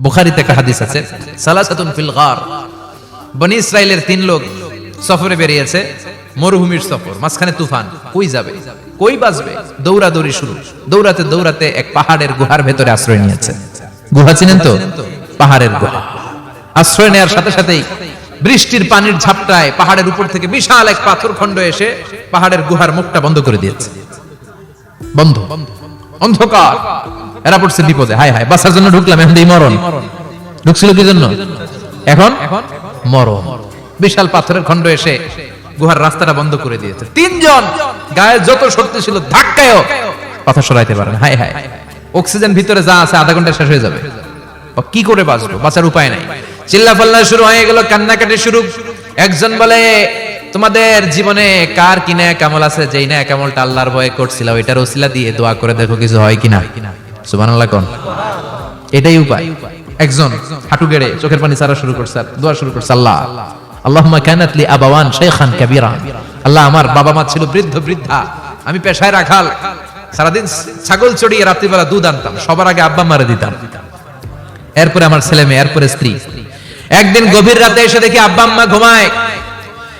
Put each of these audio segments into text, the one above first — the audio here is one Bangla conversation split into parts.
বুখারিতে একটা হাদিস আছে, সালাসাতুন ফিল গার। বনি ইসরায়েলের তিন লোক সফরে বেরিয়েছে, মরুভূমির সফর, মাঝখানে তুফান, কই যাবে? কই বাঁচবে? দৌড়াদৌড়ি শুরু। দৌড়াতে দৌড়াতে এক পাহাড়ের গুহার ভেতরে আশ্রয় নিয়েছে। গুহা চিনেন তো? পাহাড়ের গুহা। আশ্রয় নেওয়ার সাথে সাথেই বৃষ্টির পানির ঝাপটায় পাহাড়ের উপর থেকে বিশাল এক পাথর খণ্ড এসে পাহাড়ের গুহার মুখটা বন্ধ করে দিয়েছে। বন্ধ। অন্ধকার। এরা বিপদে। হায় হায় বাসার জন্য ঢুকলাম, এখন এই মরণ। ঢুকছিল কি জন্য? এখন মরণ। বিশাল পাথরের এসে গুহার রাস্তাটা বন্ধ করে দিয়েছে। তিনজন গায়ে যত শক্তি ছিল কথা সরাইতে অক্সিজেন ভিতরে যা আছে আধা ঘণ্টা শেষ হয়ে যাবে। কি করে বাঁচবো? বাঁচার উপায় নাই। চিল্লা ফাল্লা শুরু হয়ে গেল, কান্নাকাটি শুরু। একজন বলে, তোমাদের জীবনে কার কিনা কামল আছে? যেই না কামলটা আল্লাহর ভয়ে করছিল, ওইটার ওসিলা দিয়ে দোয়া করে দেখো কিছু হয় কিনা। কোন? এটাই উপায়। একজন হাঁটু গেড়ে চোখের পানি শুরু করছে, দোয়া শুরু করছে, আল্লাহ আল্লাহ, আমার বাবা মা ছিল বৃদ্ধ, বৃদ্ধা। আমি পেশায় রাখাল। সারাদিন ছাগল চড়িয়ে রাত্রিবেলা দুধ আনতাম, সবার আগে আব্বা মারে দিতাম। এরপরে আমার ছেলে মেয়ে, এরপরে স্ত্রী। একদিন গভীর রাতে এসে দেখি আব্বা আম্মা ঘুমায়।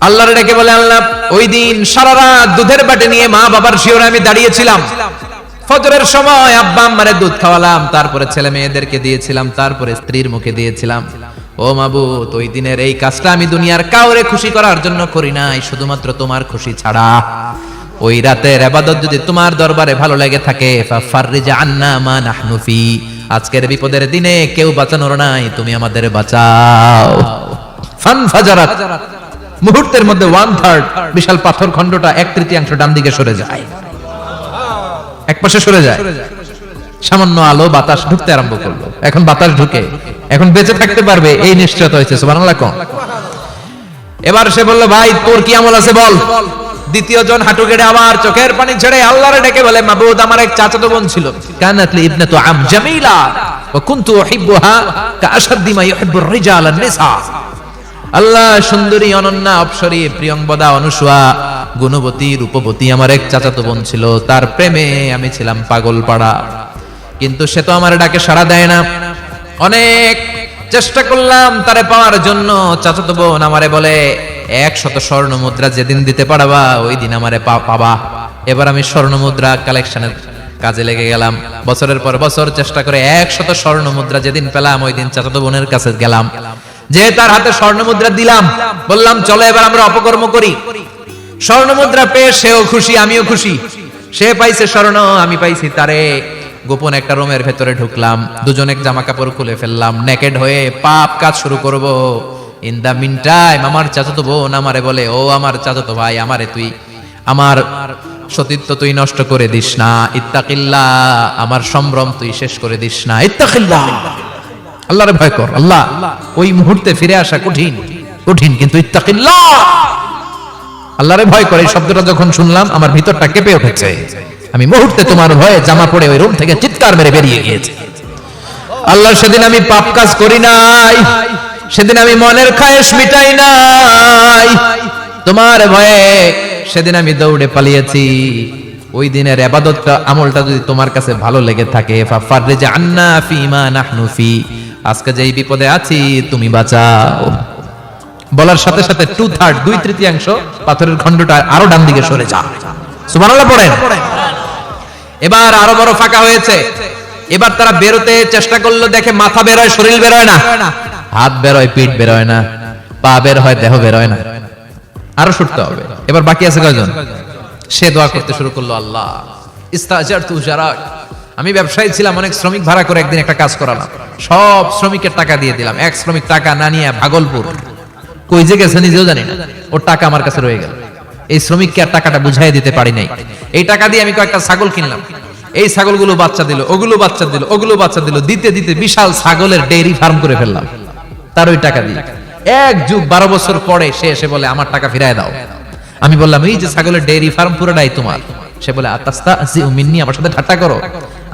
আল্লাহর ডেকে বলে, আল্লাহ, ওই দিন সারা রাত দুধের বাটে নিয়ে মা বাবার শিওরে আমি দাঁড়িয়েছিলাম। ফজরের সময় আব্বা আম্মারে দুধ খাওয়ালাম, তারপরে ছেলে মেয়েদেরকে দিয়েছিলাম, তারপরে স্ত্রীর মুখে দিয়েছিলাম। ও মাবুত ওই দিনের এই কাজটা আমি দুনিয়ার কাউরে খুশি করার জন্য করি নাই, শুধুমাত্র তোমার খুশি ছাড়া। ওই রাতের আবাদত যদি তোমার দরবারে ভালো লেগে থাকে আজকের বিপদের দিনে কেউ বাঁচানোর নাই, তুমি আমাদের বাঁচাও। ফান ফাজারাত। মুহূর্তের মধ্যে ওয়ান থার্ড বিশাল পাথর খণ্ডটা এক তৃতীয়াংশ ডান দিকে সরে যায়। এক পাশে সরে যায়। সামান্য আলো বাতাস ঢুকতে আরম্ভ করল। এখন বাতাস ঢুকে। এখন বেঁচে থাকতে পারবে, এই নিশ্চয়তা হয়েছে, সুবহানাল্লাহ কোন। এবার সে বলল, ভাই, তোর কি আমল আছে বল? দ্বিতীয় জন হাঁটু গেড়ে আবার চোখের পানি ছেড়ে আল্লাহরে ডেকে বলে, মাবুদ, আমার এক চাচাতো বোন ছিল। কানাতলি ইবনাতু আম জামিলা, ওয়া কুনতু উহিব্বুহা কাআশাদ্দি মা ইউহিব্বুর রিজাল আন-নিসা আল্লাহ সুন্দরী অনন্যা অপসরী প্রিয়ংবদা অনুসুয়া, গুণবতী, রূপবতী আমার এক চাচাতো বোন ছিল। তার প্রেমে আমি ছিলাম পাগল পাড়া কিন্তু সে তো আমার ডাকে সাড়া দেয় না। অনেক চেষ্টা করলাম তারে পাওয়ার জন্য। চাচাতো বোন আমারে বলে, এক শত স্বর্ণ মুদ্রা যেদিন দিতে পারবা, ওই দিন আমারে পাবা। এবার আমি স্বর্ণ মুদ্রা কালেকশনের কাজে লেগে গেলাম। বছরের পর বছর চেষ্টা করে এক শত স্বর্ণ মুদ্রা যেদিন পেলাম, ওই দিন চাচাতো বোনের কাছে গেলাম। যে তার হাতে স্বর্ণ মুদ্রা দিলাম, বললাম, চলো এবার আমরা অপকর্ম করি। স্বর্ণ মুদ্রা পেয়ে সেও খুশি, আমিও খুশি। সে পাইছে স্বর্ণ, আমি পাইছি তারে। গোপন একটা রুমের ভেতরে ঢুকলাম, দুজনে জামা কাপড় খুলে ফেললাম, নেকেড হয়ে পাপ কাজ শুরু করব। ইন দা মিন টাইম, আমার চাচাতো বোন আমারে বলে, ও আমার চাচাতো ভাই, আমারে তুই, আমার সতীত্ব তুই নষ্ট করে দিস না। ইত্তাকিল্লা আমার সম্ভ্রম তুই শেষ করে দিস না। ইত্তাকিল্লা আল্লাহরে ভয় কর, আল্লাহ। ওই মুহূর্তে ফিরে আসা কঠিন কঠিন কিন্তু আল্লাহরে ভয় করে, এই শব্দটা যখন শুনলাম, আমার ভিতরটা কেঁপে উঠেছে। আমি মুহূর্তে তোমার ভয়ে জামা পড়ে ওই রুম থেকে চিৎকার মেরে বেরিয়ে গিয়েছি। আল্লাহ, সেদিন আমি পাপ কাজ করি নাই, সেদিন আমি মনের খায়েশ মিটাই নাই। তোমার ভয়ে সেদিন আমি দৌড়ে পালিয়েছি। ওই দিনের আবাদতটা, আমলটা যদি তোমার কাছে ভালো লেগে থাকে ফাফাররিজ আন্না ফিমা নাহনু ফি। আজকে যেই বিপদে আছি, তুমি বাঁচাও। বলার সাথে সাথে টু থার্ড দুই তৃতীয়াংশ পাথরের খণ্ডটা আরও ডান দিকে সরে যা সুবহানাল্লাহ পড়েন। এবার আরও বড় ফাঁকা হয়েছে। এবার তারা বেরোতে চেষ্টা করল, দেখে মাথা বেরোয়, শরীর বেরোয় না। হাত বেরোয়, পিঠ বেরোয় না। পা বের হয়, দেহ বেরোয় না। আরও ছুটতে হবে। এবার বাকি আছে কয়জন? সে দোয়া করতে শুরু করল আল্লাহ। ইস্তাজার তু আমি ব্যবসায়ী ছিলাম, অনেক শ্রমিক ভাড়া করে একদিন একটা কাজ করালাম। সব শ্রমিকের টাকা দিয়ে দিলাম। এক শ্রমিক টাকা না নিয়ে ভাগলপুর। কই যে গেছে নিজেও জানি না। ওর টাকা আমার কাছে রয়ে গেল। এই শ্রমিককে আর টাকাটা বুঝাই দিতে পারি নাই। এই টাকা দিয়ে আমি কয়েকটা ছাগল কিনলাম। এই ছাগলগুলো বাচ্চা দিল, ওগুলো বাচ্চা দিল, ওগুলো বাচ্চা দিল, দিতে দিতে বিশাল ছাগলের ডেইরি ফার্ম করে ফেললাম। তার ওই টাকা দিয়ে। এক যুগ বারো বছর পরে সে এসে বলে, আমার টাকা ফিরায় দাও। আমি বললাম, এই যে ছাগলের ডেইরি ফার্ম পুরোটাই তোমার। সে বলে আতাস্তা আমার সাথে ঠাট্টা করো।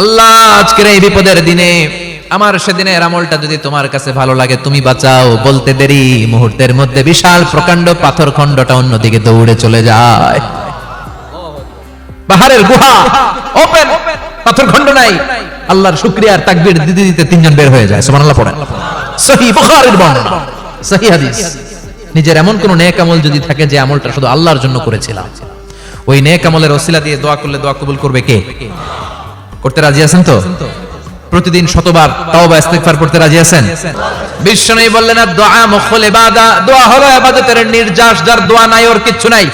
আল্লাহ, আজকের এই বিপদের দিনে আমার সেদিনের আমলটা যদি তোমার কাছে ভালো লাগে, তুমি বাঁচাও। বলতে দেরি, মুহূর্তের মধ্যে বিশাল প্রকাণ্ড পাথর খণ্ডটা অন্যদিকে দৌড়ে চলে যায়। পাহাড়ের গুহা ওপেন পাথর খণ্ড নাই। আল্লাহর দিতে দিতে তিনজন বের হয়ে যায় পড়েন। সহি বর্ণনা সহি হাদিস। নিজের এমন কোন নেক আমল যদি থাকে যে আমলটা শুধু আল্লাহর জন্য করেছিলাম। ওই নেক আমলের ওসিলা দিয়ে দোয়া করলে দোয়া কবুল করবে কে? করতে রাজি আছেন তো? প্রতিদিন শতবার তাওবা ইস্তেগফার করতে রাজি আছেন? বিশ্বনবী বললেন দোয়া মুখল ইবাদা। দোয়া হলো ইবাদতের নির্যাস, যার দোয়া নাই, ওর কিচ্ছু নাই।